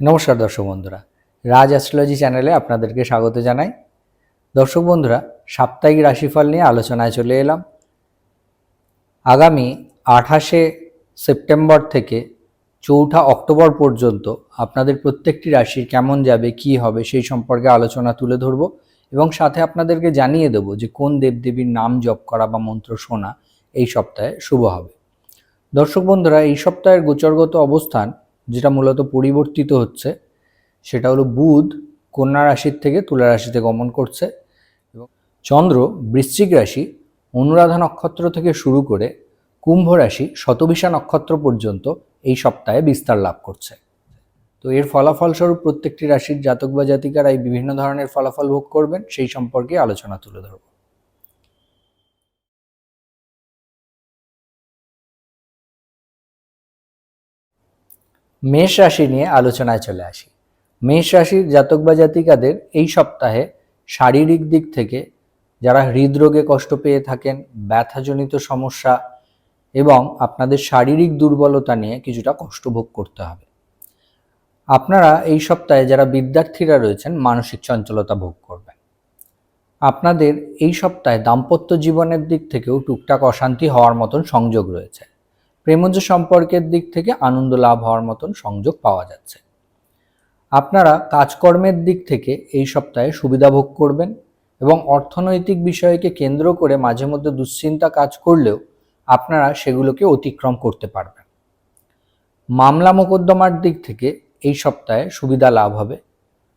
নমস্কার দর্শক বন্ধুরা। রাজ অ্যাস্ট্রোলজি চ্যানেলে আপনাদেরকে স্বাগত জানাই। দর্শক বন্ধুরা, সাপ্তাহিক রাশিফল নিয়ে আলোচনায় চলে এলাম। আগামী আঠাশে সেপ্টেম্বর থেকে চৌঠা অক্টোবর পর্যন্ত আপনাদের প্রত্যেকটি রাশির কেমন যাবে, কি হবে, সেই সম্পর্কে আলোচনা তুলে ধরব এবং সাথে আপনাদেরকে জানিয়ে দেব যে কোন দেবদেবীর নাম জপ করা বা মন্ত্র শোনা এই সপ্তাহে শুভ হবে। দর্শক বন্ধুরা, এই সপ্তাহের গোচরগত অবস্থান যেটা মূলত পরিবর্তিত হচ্ছে, সেটা হলো বুধ কন্যা রাশির থেকে তুলা রাশিতে গমন করছে এবং চন্দ্র বৃশ্চিক রাশি অনুরাধা নক্ষত্র থেকে শুরু করে কুম্ভ রাশি শতভিষা নক্ষত্র পর্যন্ত এই সপ্তাহে বিস্তার লাভ করছে। তো এর ফলাফলস্বরূপ প্রত্যেকটি রাশির জাতক বা জাতিকারা এই বিভিন্ন ধরনের ফলাফল ভোগ করবেন, সেই সম্পর্কে আলোচনা তুলে ধরব। মেষ রাশি নিয়ে আলোচনায় চলে আসি। মেষ রাশির জাতক বা জাতিকাদের এই সপ্তাহে শারীরিক দিক থেকে যারা হৃদরোগে কষ্ট পেয়ে থাকেন, ব্যথাজনিত সমস্যা এবং আপনাদের শারীরিক দুর্বলতা নিয়ে কিছুটা কষ্ট ভোগ করতে হবে। আপনারা এই সপ্তাহে যারা বিদ্যার্থীরা রয়েছেন, মানসিক চঞ্চলতা ভোগ করবেন। আপনাদের এই সপ্তাহে দাম্পত্য জীবনের দিক থেকেও টুকটাক অশান্তি হওয়ার মতন সংযোগ রয়েছে। প্রেমজ সম্পর্কের দিক থেকে আনন্দ লাভ হওয়ার মতন সংযোগ পাওয়া যাচ্ছে। আপনারা কাজকর্মের দিক থেকে এই সপ্তাহে সুবিধা ভোগ করবেন এবং অর্থনৈতিক বিষয়কে কেন্দ্র করে মাঝে মধ্যে দুশ্চিন্তা কাজ করলেও আপনারা সেগুলোকে অতিক্রম করতে পারবেন। মামলা মোকদ্দমার দিক থেকে এই সপ্তাহে সুবিধা লাভ হবে।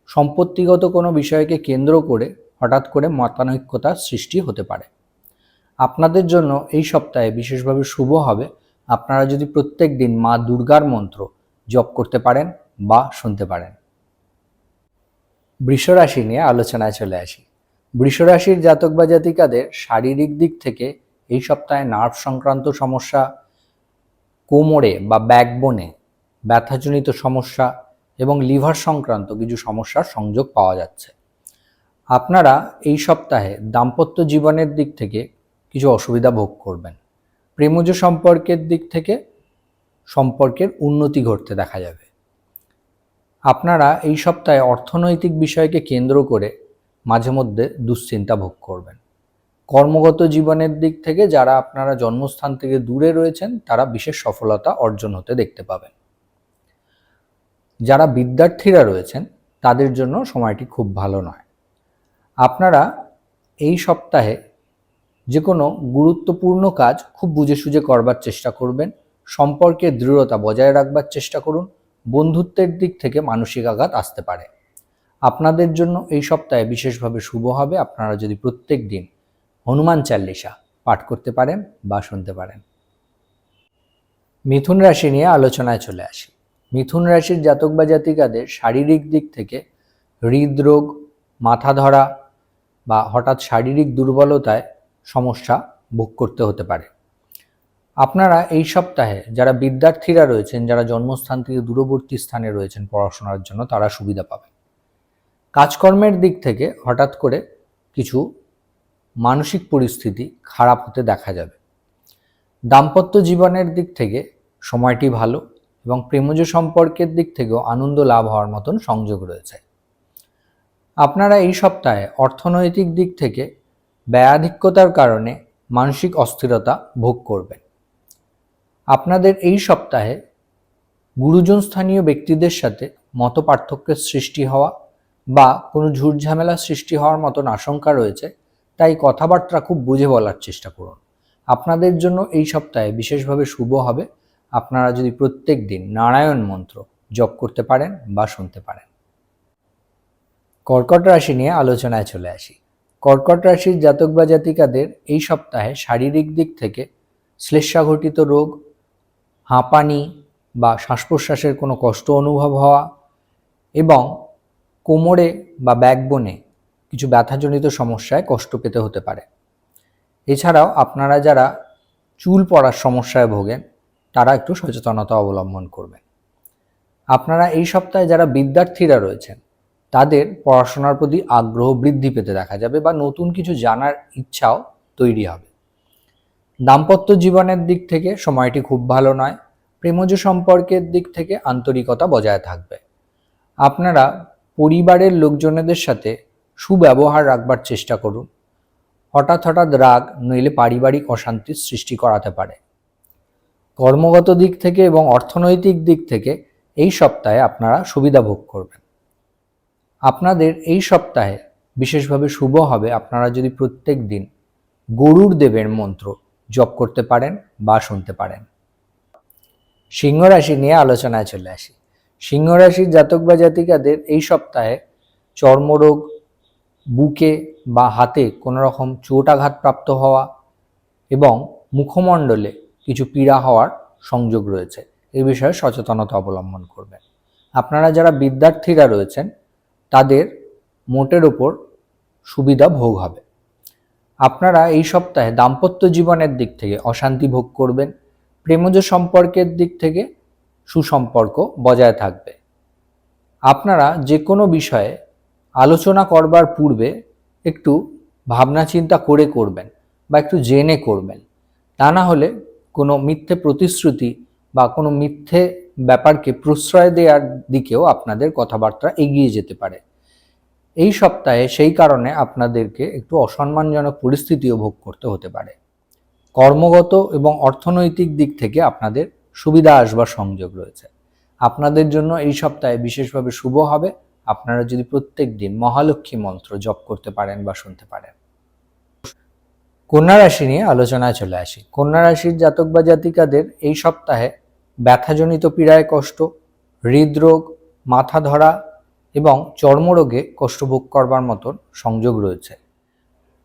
সম্পত্তিগত কোনো বিষয়কে কেন্দ্র করে হঠাৎ করে মতানৈক্যতার সৃষ্টি হতে পারে। আপনাদের জন্য এই সপ্তাহে বিশেষভাবে শুভ হবে আপনারা যদি প্রত্যেক দিন মা দুর্গার মন্ত্র জপ করতে পারেন বা শুনতে পারেন। বৃষরাশি নিয়ে আলোচনায় চলে আসি। বৃষরাশির জাতক বা জাতিকাদের শারীরিক দিক থেকে এই সপ্তাহে নার্ভ সংক্রান্ত সমস্যা, কোমরে বা ব্যাকবোনে ব্যথাজনিত সমস্যা এবং লিভার সংক্রান্ত কিছু সমস্যার সংযোগ পাওয়া যাচ্ছে। আপনারা এই সপ্তাহে দাম্পত্য জীবনের দিক থেকে কিছু অসুবিধা ভোগ করবেন। প্রেমজ সম্পর্কের দিক থেকে সম্পর্কের উন্নতি ঘটতে দেখা যাবে। আপনারা এই সপ্তাহে অর্থনৈতিক বিষয়কে কেন্দ্র করে মাঝে মধ্যে দুশ্চিন্তা ভোগ করবেন। কর্মগত জীবনের দিক থেকে যারা আপনারা জন্মস্থান থেকে দূরে রয়েছেন, তারা বিশেষ সফলতা অর্জন হতে দেখতে পাবেন। যারা বিদ্যার্থীরা রয়েছেন, তাদের জন্য সময়টি খুব ভালো নয়। আপনারা এই সপ্তাহে যে কোনো গুরুত্বপূর্ণ কাজ খুব বুঝে সুঝে করবার চেষ্টা করবেন। সম্পর্কের দৃঢ়তা বজায় রাখবার চেষ্টা করুন। বন্ধুত্বের দিক থেকে মানসিক আঘাত আসতে পারে। আপনাদের জন্য এই সপ্তাহে বিশেষভাবে শুভ হবে। আপনারা যদি প্রত্যেক দিন হনুমান চাল্লিশা পাঠ করতে পারেন বা শুনতে পারেন। মিথুন রাশি নিয়ে আলোচনায় চলে আসি। মিথুন রাশির জাতক বা জাতিকাদের শারীরিক দিক থেকে হৃদরোগ, মাথা ধরা বা হঠাৎ শারীরিক দুর্বলতায় সমস্যা ভোগ করতে হতে পারে। আপনারা এই সপ্তাহে যারা বিদ্যার্থীরা রয়েছেন, যারা জন্মস্থান থেকে দূরবর্তী স্থানে রয়েছেন পড়াশোনার জন্য, তারা সুবিধা পাবে কাজকর্মের দিক থেকে হঠাৎ করে কিছু মানসিক পরিস্থিতি খারাপ হতে দেখা যাবে। দাম্পত্য জীবনের দিক থেকে সময়টি ভালো এবং প্রেমজ সম্পর্কের দিক থেকেও আনন্দ লাভ হওয়ার মতন সংযোগ রয়েছে। আপনারা এই সপ্তাহে অর্থনৈতিক দিক থেকে ব্যয়াধিক্যতার কারণে মানসিক অস্থিরতা ভোগ করবেন। আপনাদের এই সপ্তাহে গুরুজন স্থানীয় ব্যক্তিদের সাথে মত পার্থক্যের সৃষ্টি হওয়া বা কোনো ঝুটঝামেলা সৃষ্টি হওয়ার মতন আশঙ্কা রয়েছে, তাই কথাবার্তা খুব বুঝে বলার চেষ্টা করুন। আপনাদের জন্য এই সপ্তাহে বিশেষভাবে শুভ হবে। আপনারা যদি প্রত্যেক দিন নারায়ণ মন্ত্র জপ করতে পারেন বা শুনতে পারেন। কর্কট রাশি নিয়ে আলোচনায় চলে আসি। কর্কট রাশির জাতক বা জাতিকাদের এই সপ্তাহে শারীরিক দিক থেকে শ্লেষাঘটিত রোগ, হাঁপানি বা শ্বাস প্রশ্বাসের কোনো কষ্ট অনুভব হওয়া এবং কোমরে বা ব্যাকবোনে কিছু ব্যথাজনিত সমস্যায় কষ্ট পেতে হতে পারে। এছাড়াও আপনারা যারা চুল পড়ার সমস্যায় ভোগেন, তারা একটু সচেতনতা অবলম্বন করবেন। আপনারা এই সপ্তাহে যারা বিদ্যার্থীরা রয়েছেন তাদের পড়াশোনার প্রতি আগ্রহ বৃদ্ধি পেতে দেখা যাবে বা নতুন কিছু জানার ইচ্ছাও তৈরি হবে। দাম্পত্য জীবনের দিক থেকে সময়টি খুব ভালো নয়, প্রেমজ সম্পর্কের দিক থেকে আন্তরিকতা বজায় থাকবে। আপনারা পরিবারের লোকজনেদের সাথে সুব্যবহার রাখবার চেষ্টা করুন। হঠাৎ হঠাৎ রাগ নইলে পারিবারিক অশান্তির সৃষ্টি করাতে পারে। কর্মগত দিক থেকে এবং অর্থনৈতিক দিক থেকে এই সপ্তাহে আপনারা সুবিধা ভোগ করবেন। আপনাদের এই সপ্তাহে বিশেষভাবে শুভ হবে। আপনারা যদি প্রত্যেক দিন গরুর দেবের মন্ত্র জপ করতে পারেন বা শুনতে পারেন। সিংহ রাশি নিয়ে আলোচনায় চলে আসি। সিংহ রাশির জাতক বা জাতিকাদের এই সপ্তাহে চর্মরোগ, বুকে বা হাতে কোনো রকম চোট আঘাত প্রাপ্ত হওয়া এবং মুখমণ্ডলে কিছু পীড়া হওয়ার সংযোগ রয়েছে। এ বিষয়ে সচেতনতা অবলম্বন করবেন। আপনারা যারা বিদ্যার্থীরা রয়েছেন তাদের মোটের ওপর সুবিধা ভোগ হবে। আপনারা এই সপ্তাহে দাম্পত্য জীবনের দিক থেকে অশান্তি ভোগ করবেন, প্রেমজ সম্পর্কের দিক থেকে সুসম্পর্ক বজায় থাকবে। আপনারা যে কোনো বিষয়ে আলোচনা করবার পূর্বে একটু ভাবনা চিন্তা করে করবেন বা একটু জেনে করবেন। তা না হলে কোনো মিথ্যে প্রতিশ্রুতি বা কোনো মিথ্যে ব্যাপারকে প্রশ্রয় দেওয়ার দিকেও আপনাদের কথাবার্তা এগিয়ে যেতে পারে। এই সপ্তাহে সেই কারণে আপনাদেরকে একটু অসম্মানজনক পরিস্থিতিও ভোগ করতে হতে পারে। কর্মগত এবং অর্থনৈতিক দিক থেকে আপনাদের সুবিধা আসবার সংযোগ রয়েছে। আপনাদের জন্য এই সপ্তাহে বিশেষভাবে শুভ হবে। আপনারা যদি প্রত্যেক দিন মহালক্ষ্মী মন্ত্র জপ করতে পারেন বা শুনতে পারেন। কন্যা রাশি নিয়ে আলোচনায় চলে আসি। কন্যা রাশির জাতক বা জাতিকাদের এই সপ্তাহে ব্যথাজনিত পীড়ায় কষ্ট, হৃদরোগ, মাথা ধরা এবং চর্মরোগে কষ্ট ভোগ করবার মতন সংযোগ রয়েছে।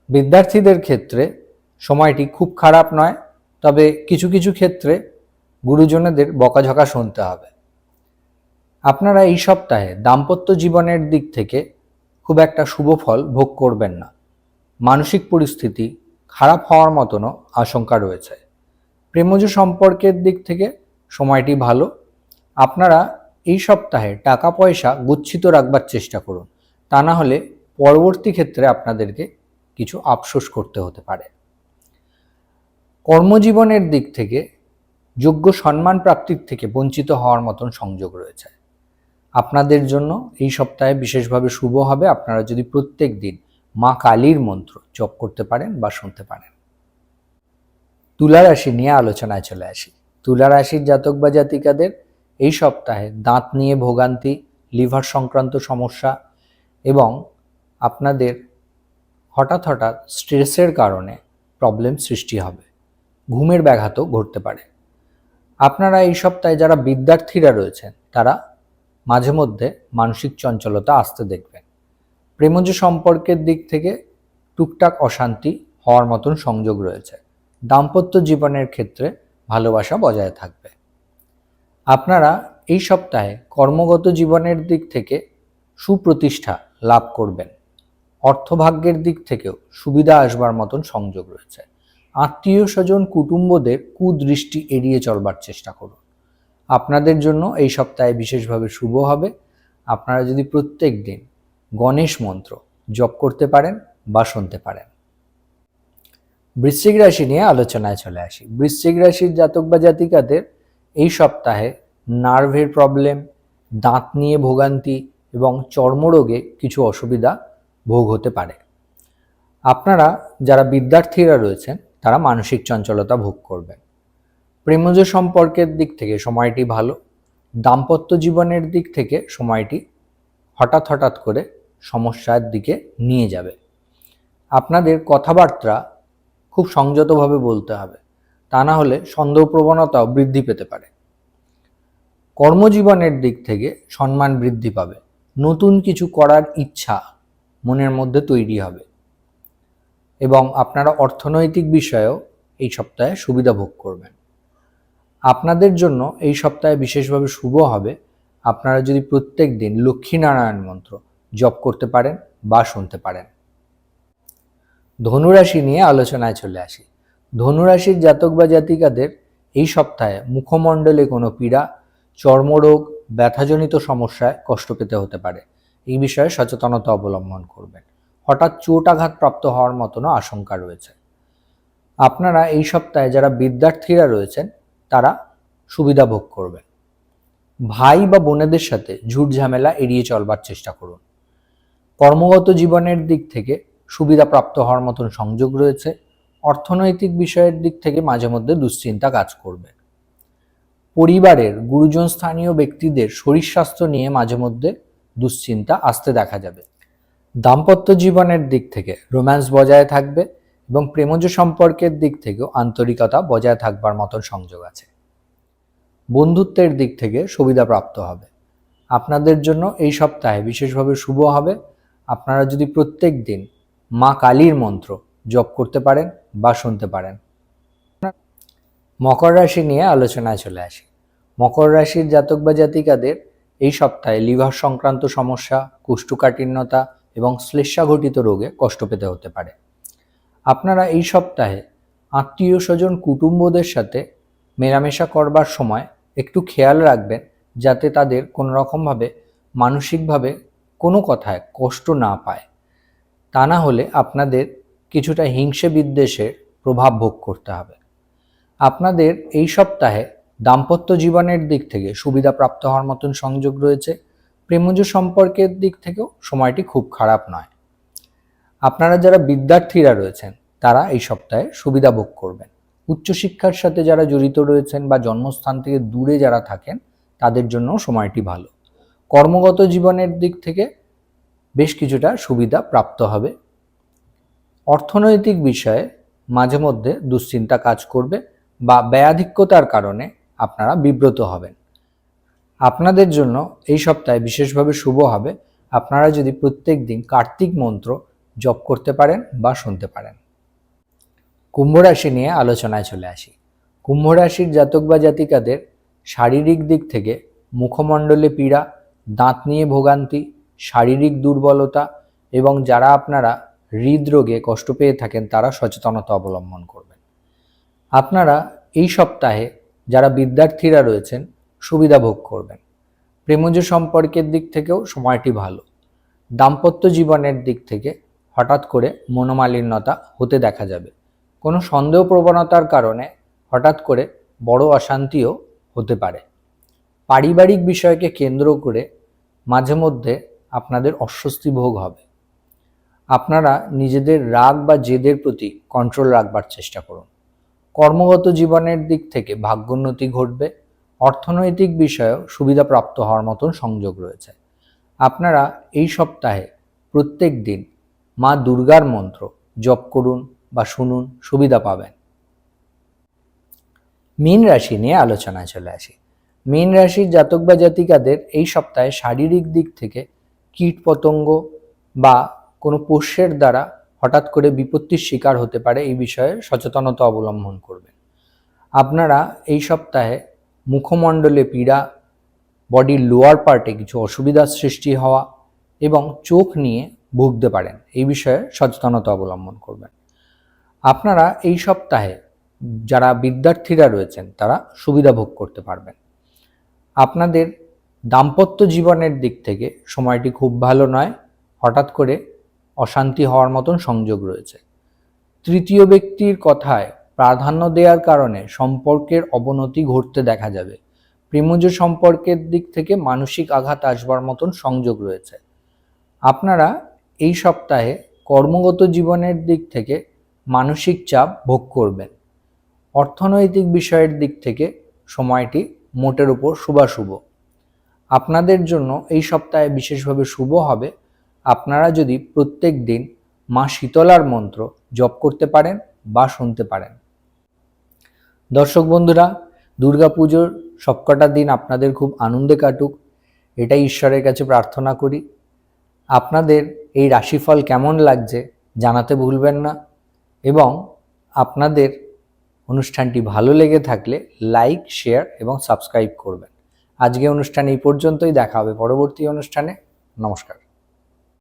বিদ্যার্থীদের ক্ষেত্রে সময়টি খুব খারাপ নয়, তবে কিছু কিছু ক্ষেত্রে গুরুজনেদের বকাঝকা শুনতে হবে। আপনারা এই সপ্তাহে দাম্পত্য জীবনের দিক থেকে খুব একটা শুভ ফল ভোগ করবেন না। মানসিক পরিস্থিতি খারাপ হওয়ার মতনও আশঙ্কা রয়েছে। প্রেমজ সম্পর্কের দিক থেকে সময়টি ভালো, আপনারা এই সপ্তাহে টাকা পয়সা গুচ্ছিত রাখবার চেষ্টা করুন। তা না হলে পরবর্তী ক্ষেত্রে আপনাদেরকে কিছু আফসোস করতে হতে পারে। কর্মজীবনের দিক থেকে যোগ্য সম্মান প্রাপ্তির থেকে বঞ্চিত হওয়ার মতন সংযোগ রয়েছে। আপনাদের জন্য এই সপ্তাহে বিশেষভাবে শুভ হবে। আপনারা যদি প্রত্যেক দিন মা কালীর মন্ত্র জপ করতে পারেন বা শুনতে পারেন। তুলা রাশি নিয়ে আলোচনায় চলে আসি। তুলা রাশির জাতক বা জাতিকাদের এই সপ্তাহে দাঁত নিয়ে ভোগান্তি, লিভার সংক্রান্ত সমস্যা এবং আপনাদের হঠাৎ হঠাৎ স্ট্রেসের কারণে প্রবলেম সৃষ্টি হবে। ঘুমের ব্যাঘাতও ঘটতে পারে। আপনারা এই সপ্তাহে যারা বিদ্যার্থীরা রয়েছেন, তারা মাঝে মধ্যে মানসিক চঞ্চলতা আসতে দেখবেন। প্রেমজ সম্পর্কের দিক থেকে টুকটাক অশান্তি হওয়ার মতন সংযোগ রয়েছে। দাম্পত্য জীবনের ক্ষেত্রে ভালোবাসা বজায় থাকবে। আপনারা এই সপ্তাহে কর্মগত জীবনের দিক থেকে সুপ্রতিষ্ঠা লাভ করবেন। অর্থভাগ্যের দিক থেকেও সুবিধা আসবার মতন সংযোগ রয়েছে। আত্মীয় স্বজন, কুটুম্বদের কুদৃষ্টি এড়িয়ে চলবার চেষ্টা করুন। আপনাদের জন্য এই সপ্তাহে বিশেষভাবে শুভ হবে। আপনারা যদি প্রত্যেক দিন গণেশ মন্ত্র জপ করতে পারেন বা শুনতে পারেন। বৃশ্চিক রাশি নিয়ে আলোচনায় চলে আসি। বৃশ্চিক রাশির জাতক বা জাতিকাদের এই সপ্তাহে নার্ভের প্রবলেম দাঁত নিয়ে ভোগান্তি এবং চর্মরোগে কিছু অসুবিধা ভোগ হতে পারে। আপনারা যারা বিদ্যার্থীরা রয়েছেন, তারা মানসিক চঞ্চলতা ভোগ করবেন। প্রেমজ সম্পর্কের দিক থেকে সময়টি ভালো, দাম্পত্য জীবনের দিক থেকে সময়টি হঠাৎ হঠাৎ করে সমস্যার দিকে নিয়ে যাবে। আপনাদের কথাবার্তা খুব সংযতভাবে বলতে হবে। তা না হলে সন্দেহ প্রবণতাও বৃদ্ধি পেতে পারে। কর্মজীবনের দিক থেকে সম্মান বৃদ্ধি পাবে। নতুন কিছু করার ইচ্ছা মনের মধ্যে তৈরি হবে। এবং আপনারা অর্থনৈতিক বিষয়েও এই সপ্তাহে সুবিধা ভোগ করবেন। আপনাদের জন্য এই সপ্তাহে বিশেষভাবে শুভ হবে। আপনারা যদি প্রত্যেক দিন লক্ষ্মীনারায়ণ মন্ত্র জপ করতে পারেন বা শুনতে পারেন। ধনুরাশি নিয়ে আলোচনায় চলে আসি। ধনুরাশির জাতক বা জাতিকাদের এই সপ্তাহে মুখমণ্ডলে কোনো পীড়া, চর্মরোগ, ব্যথাজনিত সমস্যায় কষ্ট পেতে হতে পারে। এই বিষয়ে সচেতনতা অবলম্বন করবেন। হঠাৎ চোট আঘাত প্রাপ্ত হওয়ার মতনও আশঙ্কা রয়েছে। আপনারা এই সপ্তাহে যারা বিদ্যার্থীরা রয়েছেন, তারা সুবিধা ভোগ করবেন। ভাই বা বোনেদের সাথে ঝুট ঝামেলা এড়িয়ে চলবার চেষ্টা করুন। কর্মগত জীবনের দিক থেকে সুবিধা প্রাপ্ত হওয়ার মতন সংযোগ রয়েছে, অর্থনৈতিক বিষয়ের দিক থেকে মাঝে মধ্যে দুশ্চিন্তা কাজ করবে। পরিবারের গুরুজন স্থানীয় ব্যক্তিদের শরীর স্বাস্থ্য নিয়ে মাঝে মধ্যে দুশ্চিন্তা আসতে দেখা যাবে। দাম্পত্য জীবনের দিক থেকে রোম্যান্স বজায় থাকবে এবং প্রেমজ সম্পর্কের দিক থেকেও আন্তরিকতা বজায় থাকবার মতন সংযোগ আছে। বন্ধুত্বের দিক থেকে সুবিধা প্রাপ্ত হবে। আপনাদের জন্য এই সপ্তাহে বিশেষভাবে শুভ হবে। আপনারা যদি প্রত্যেক দিন মা কালীর মন্ত্র জপ করতে পারেন বা শুনতে পারেন। মকর রাশি নিয়ে আলোচনায় চলে আসি। মকর রাশির জাতক বা জাতিকাদের এই সপ্তাহে লিভার সংক্রান্ত সমস্যা, কুষ্ঠকাঠিন্যতা এবং শ্লেষাঘটিত রোগে কষ্ট পেতে হতে পারে। আপনারা এই সপ্তাহে আত্মীয় স্বজন কুটুম্বদের সাথে মেলামেশা করবার সময় একটু খেয়াল রাখবেন যাতে তাদের কোনো রকমভাবে মানসিকভাবে কোনো কথায় কষ্ট না পায়। তা না হলে আপনাদের কিছুটা হিংসে বিদ্বেষের প্রভাব ভোগ করতে হবে। আপনাদের এই সপ্তাহে দাম্পত্য জীবনের দিক থেকে সুবিধা প্রাপ্ত হওয়ার মতন সংযোগ রয়েছে। প্রেমজ সম্পর্কের দিক থেকেও সময়টি খুব খারাপ নয়। আপনারা যারা বিদ্যার্থীরা রয়েছেন, তারা এই সপ্তাহে সুবিধা ভোগ করবেন। উচ্চশিক্ষার সাথে যারা জড়িত রয়েছেন বা জন্মস্থান থেকে দূরে যারা থাকেন, তাদের জন্য সময়টি ভালো। কর্মগত জীবনের দিক থেকে বেশ কিছুটা সুবিধা প্রাপ্ত হবে। অর্থনৈতিক বিষয়ে মাঝে মধ্যে দুশ্চিন্তা কাজ করবে বা ব্যয়াধিক্যতার কারণে আপনারা বিব্রত হবেন। আপনাদের জন্য এই সপ্তাহে বিশেষভাবে শুভ হবে। আপনারা যদি প্রত্যেক দিন কার্তিক মন্ত্র জপ করতে পারেন বা শুনতে পারেন। কুম্ভ রাশি নিয়ে আলোচনায় চলে আসি। কুম্ভ রাশির জাতক বা জাতিকাদের শারীরিক দিক থেকে মুখমণ্ডলে পীড়া, দাঁত নিয়ে ভোগান্তি শারীরিক দুর্বলতা এবং যারা আপনারা হৃদরোগে কষ্ট পেয়ে থাকেন, তারা সচেতনতা অবলম্বন করবেন। আপনারা এই সপ্তাহে যারা বিদ্যার্থীরা রয়েছেন, সুবিধা ভোগ করবেন। প্রেমজ সম্পর্কের দিক থেকেও সময়টি ভালো। দাম্পত্য জীবনের দিক থেকে হঠাৎ করে মনোমালিন্যতা হতে দেখা যাবে। কোনো সন্দেহ প্রবণতার কারণে হঠাৎ করে বড় অশান্তিও হতে পারে। পারিবারিক বিষয়কে কেন্দ্র করে মাঝে মধ্যে আপনাদের অস্বস্তি ভোগ হবে। আপনারা নিজেদের রাগ বা জেদের প্রতি কন্ট্রোল রাখবার চেষ্টা করুন। কর্মগত জীবনের দিক থেকে ভাগ্যোন্নতি ঘটবে, অর্থনৈতিক বিষয়েও সুবিধা প্রাপ্ত হওয়ার মতন সংযোগ রয়েছে। আপনারা এই সপ্তাহে প্রত্যেক দিন মা দুর্গার মন্ত্র জপ করুন বা শুনুন, সুবিধা পাবেন। মীন রাশি নিয়ে আলোচনায় চলে আসি। মীন রাশির জাতক বা জাতিকাদের এই সপ্তাহে শারীরিক দিক থেকে কীট পতঙ্গ বা কোনো পোষ্যের দ্বারা হঠাৎ করে বিপত্তির শিকার হতে পারে এই বিষয়ে সচেতনতা অবলম্বন করবেন। আপনারা এই সপ্তাহে মুখমণ্ডলে পীড়া, বডির লোয়ার পার্টে কিছু অসুবিধার সৃষ্টি হওয়া এবং চোখ নিয়ে ভুগতে পারেন, এই বিষয়ে সচেতনতা অবলম্বন করবেন। আপনারা এই সপ্তাহে যারা বিদ্যার্থীরা রয়েছেন তারা সুবিধা ভোগ করতে পারবেন। আপনাদের দাম্পত্য জীবনের দিক থেকে সময়টি খুব ভালো নয়। হঠাৎ করে অশান্তি হওয়ার মতন সংযোগ রয়েছে। তৃতীয় ব্যক্তির কথায় প্রাধান্য দেওয়ার কারণে সম্পর্কের অবনতি ঘটতে দেখা যাবে। প্রেমজ সম্পর্কের দিক থেকে মানসিক আঘাত আসবার মতন সংযোগ রয়েছে। আপনারা এই সপ্তাহে কর্মগত জীবনের দিক থেকে মানসিক চাপ ভোগ করবেন। অর্থনৈতিক বিষয়ের দিক থেকে সময়টি মোটের উপর শুভাশুভ। আপনাদের জন্য এই সপ্তাহে বিশেষভাবে শুভ হবে। আপনারা যদি প্রত্যেক দিন মা শীতলার মন্ত্র জপ করতে পারেন বা শুনতে পারেন। দর্শক বন্ধুরা, দুর্গাপুজোর সবকটা দিন আপনাদের খুব আনন্দে কাটুক। এটাই ঈশ্বরের কাছে প্রার্থনা করি। আপনাদের এই রাশিফল কেমন লাগছে জানাতে ভুলবেন না এবং আপনাদের অনুষ্ঠানটি ভালো লেগে থাকলে লাইক, শেয়ার এবং সাবস্ক্রাইব করবেন। আজকে অনুষ্ঠান এই পর্যন্তই দেখা হবে পরবর্তী অনুষ্ঠানে। নমস্কার।